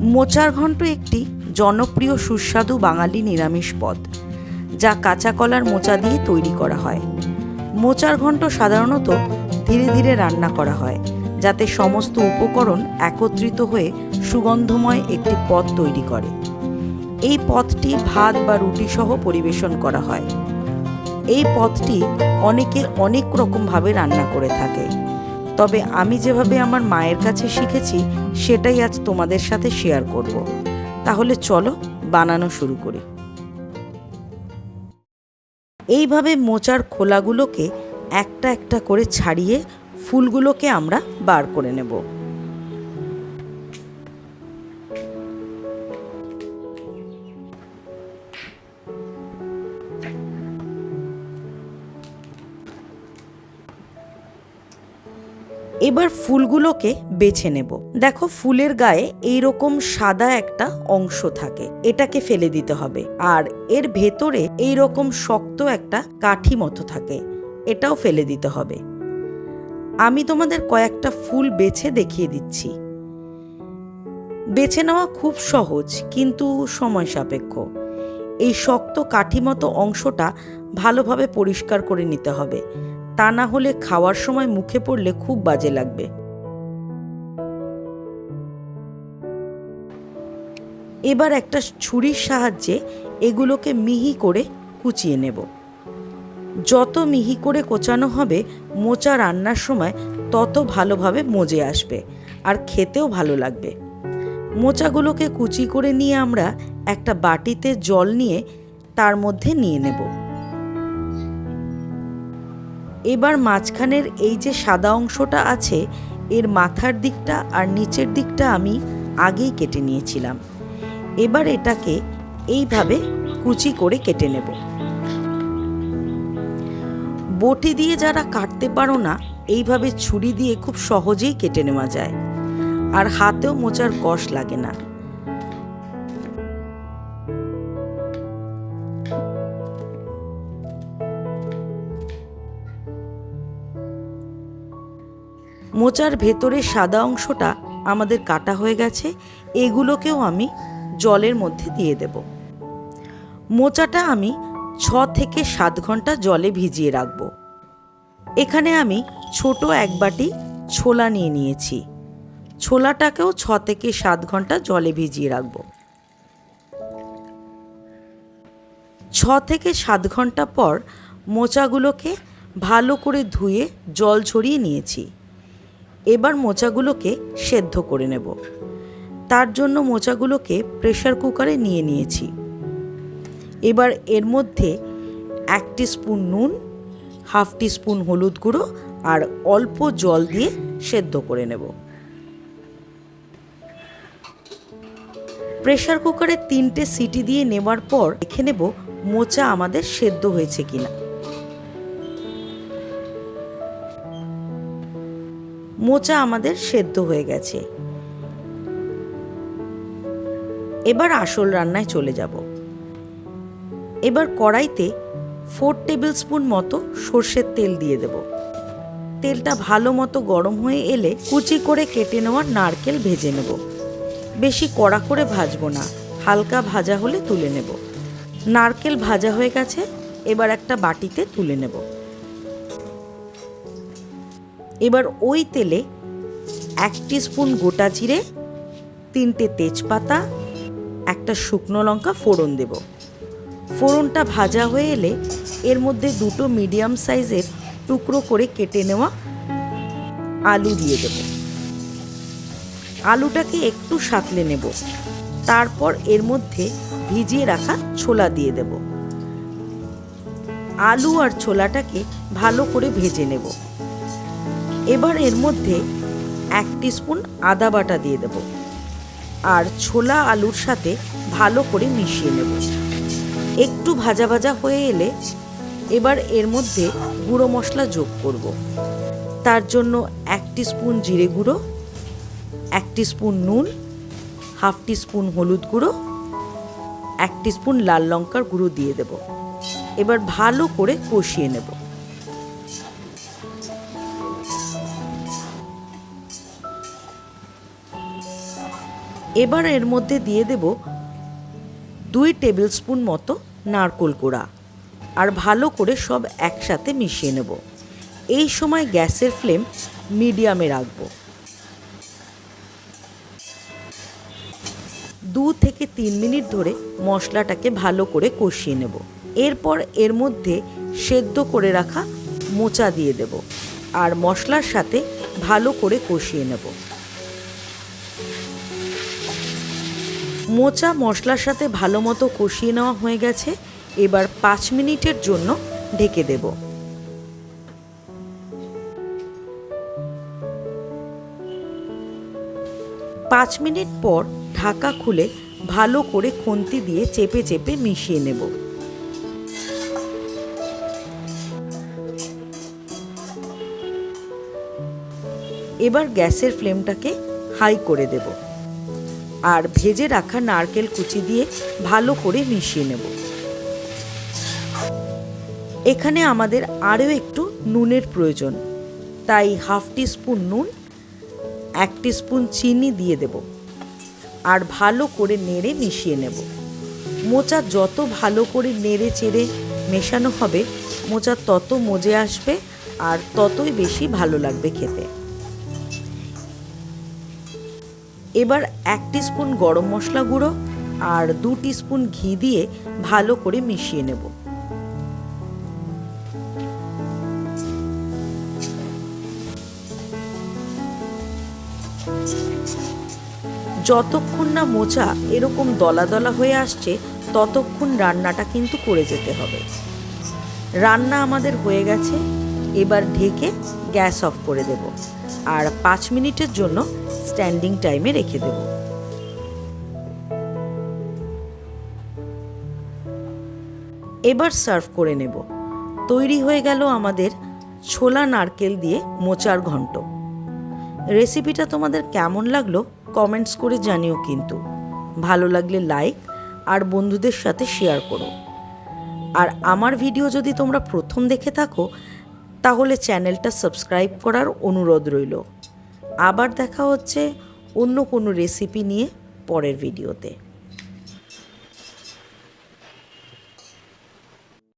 মোচার ঘন্ট একটি জনপ্রিয় সুস্বাদু বাঙালি নিরামিষ পদ, যা কাঁচা কলার মোচা দিয়ে তৈরি করা হয়। মোচার ঘন্ট সাধারণত ধীরে ধীরে রান্না করা হয়, যাতে সমস্ত উপকরণ একত্রিত হয়ে সুগন্ধময় একটি পদ তৈরি করে। এই পদটি ভাত বা রুটি সহ পরিবেশন করা হয়। এই পদটি অনেকে অনেক রকমভাবে রান্না করে থাকে। তবে আমি যেভাবে আমার মায়ের কাছে শিখেছি, সেটাই আজ তোমাদের সাথে শেয়ার করব। তাহলে চলো বানানো শুরু করি। এইভাবে মোচার খোলাগুলোকে একটা একটা করে ছাড়িয়ে ফুলগুলোকে আমরা বার করে নেব। এবার ফুলগুলোকে বেছে নেব। দেখো, ফুলের গায়ে এই রকম সাদা একটা অংশ থাকে, এটাকে ফেলে দিতে হবে। আর এর ভেতরে এই রকম শক্ত একটা কাঠি মতো থাকে, এটাও ফেলে দিতে হবে। আমি তোমাদের কয়েকটা ফুল বেছে দেখিয়ে দিচ্ছি। বেছে নেওয়া খুব সহজ, কিন্তু সময় সাপেক্ষ। এই শক্ত কাঠি মতো অংশটা ভালোভাবে পরিষ্কার করে নিতে হবে। তা না হলে খাওয়ার সময় মুখে পড়লে খুব বাজে লাগবে। এবার একটা ছুরির সাহায্যে এগুলোকে মিহি করে কুচিয়ে নেব। যত মিহি করে কোচানো হবে, মোচা রান্নার সময় তত ভালোভাবে মজে আসবে আর খেতেও ভালো লাগবে। মোচাগুলোকে কুচি করে নিয়ে আমরা একটা বাটিতে জল নিয়ে তার মধ্যে নিয়ে নেব। এবার মাঝখানের এই যে সাদা অংশটা আছে, এর মাথার দিকটা আর নিচের দিকটা আমি আগেই কেটে নিয়েছিলাম। এবার এটাকে এইভাবে কুচি করে কেটে নেব। বটি দিয়ে যারা কাটতে পারো না, এইভাবে ছুরি দিয়ে খুব সহজেই কেটে নেওয়া যায়। আর হাতেও মোচার কষ লাগে না। মোচার ভেতরে সাদা অংশটা আমাদের কাটা হয়ে গেছে, এগুলোকেও আমি জলের মধ্যে দিয়ে দেব। মোচাটা আমি ছ থেকে সাত ঘণ্টা জলে ভিজিয়ে রাখব। এখানে আমি ছোট এক বাটি ছোলা নিয়ে নিয়েছি। ছোলাটাকেও ছ থেকে সাত ঘণ্টা জলে ভিজিয়ে রাখব। ছ থেকে সাত ঘণ্টা পর মোচাগুলোকে ভালো করে ধুয়ে জল ছড়িয়ে নিয়েছি। এবার মোচাগুলোকে সেদ্ধ করে নেব। তার জন্য মোচাগুলোকে প্রেশার কুকারে নিয়ে নিয়েছি। এবার এর মধ্যে এক স্পুন নুন, হাফ স্পুন হলুদ গুঁড়ো আর অল্প জল দিয়ে সেদ্ধ করে নেব। প্রেশার কুকারে তিনটে সিটি দিয়ে নেবার পর দেখে নেব মোচা আমাদের সেদ্ধ হয়েছে কিনা। মোচা আমাদের সেদ্ধ হয়ে গেছে। এবার আসল রান্নায় চলে যাব। এবার কড়াইতে ফোর টেবিল স্পুন মতো সর্ষের তেল দিয়ে দেব। তেলটা ভালো মতো গরম হয়ে এলে কুচি করে কেটে নেওয়া নারকেল ভেজে নেব। বেশি কড়া করে ভাজবো না, হালকা ভাজা হলে তুলে নেব। নারকেল ভাজা হয়ে গেছে, এবার একটা বাটিতে তুলে নেব। এবার ওই তেলে এক স্পুন গোটা জিরে, তিনটে তেজপাতা, একটা শুকনো লঙ্কা ফোড়ন দেব। ফোড়নটা ভাজা হয়ে এলে এর মধ্যে দুটো মিডিয়াম সাইজের টুকরো করে কেটে নেওয়া আলু দিয়ে দেব। আলুটাকে একটু সাঁতলে নেব। তারপর এর মধ্যে ভিজিয়ে রাখা ছোলা দিয়ে দেব। আলু আর ছোলাটাকে ভালো করে ভেজে নেব। এবার এর মধ্যে এক স্পুন আদা বাটা দিয়ে দেব আর ছোলা আলুর সাথে ভালো করে মিশিয়ে নেব। একটু ভাজা ভাজা হয়ে এলে এবার এর মধ্যে গুঁড়ো মশলা যোগ করব। তার জন্য এক স্পুন জিরে গুঁড়ো, এক স্পুন নুন, হাফ স্পুন হলুদ গুঁড়ো, এক স্পুন লাল লঙ্কার গুঁড়ো দিয়ে দেব। এবার ভালো করে কষিয়ে নেব। এবার এর মধ্যে দিয়ে দেব দুই টেবিল স্পুন মতো নারকোল কোড়া আর ভালো করে সব একসাথে মিশিয়ে নেব। এই সময় গ্যাসের ফ্লেম মিডিয়ামে রাখব। দু থেকে তিন মিনিট ধরে মশলাটাকে ভালো করে কষিয়ে নেব। এরপর এর মধ্যে সেদ্ধ করে রাখা মোচা দিয়ে দেব আর মশলার সাথে ভালো করে কষিয়ে নেব। মোচা মশলার সাথে ভালো মতো কষিয়ে নেওয়া হয়ে গেছে। এবার পাঁচ মিনিটের জন্য ঢেকে দেব। পাঁচ মিনিট পর ঢাকা খুলে ভালো করে খুন্তি দিয়ে চেপে চেপে মিশিয়ে নেব। এবার গ্যাসের ফ্লেমটাকে হাই করে দেব। আর ভেজে রাখা নারকেল কুচি দিয়ে ভালো করে মিশিয়ে নেব। এখানে আমাদের আরও একটু নুনের প্রয়োজন। তাই হাফ স্পুন নুন, এক স্পুন চিনি দিয়ে দেব আর ভালো করে নেড়ে মিশিয়ে নেব। মোচা যত ভালো করে নেড়ে চেড়ে মেশানো হবে, মোচা তত মজে আসবে আর ততই বেশি ভালো লাগবে খেতে। এবার এক স্পুন গরম মশলা গুঁড়ো আর দু স্পুন ঘি দিয়ে ভালো করে মিশিয়ে নেব। যতক্ষণ না মোচা এরকম দলা দলা হয়ে আসছে, ততক্ষণ রান্নাটা কিন্তু করে যেতে হবে। রান্না আমাদের হয়ে গেছে, এবার ঢেকে গ্যাস অফ করে দেব। আর পাঁচ মিনিটের জন্য স্ট্যান্ডিং টাইমে রেখে দেব। এবার সার্ভ করে নেব। তৈরি হয়ে গেল আমাদের ছোলা নারকেল দিয়ে মোচার ঘন্ট। রেসিপিটা তোমাদের কেমন লাগল কমেন্টস করে জানিও কিন্তু। ভালো লাগলে লাইক আর বন্ধুদের সাথে শেয়ার করো। আর আমার ভিডিও যদি তোমরা প্রথম দেখে থাকো, তাহলে চ্যানেলটা সাবস্ক্রাইব করার অনুরোধ রইল। আবার দেখা হচ্ছে অন্য কোনো রেসিপি নিয়ে পরের ভিডিওতে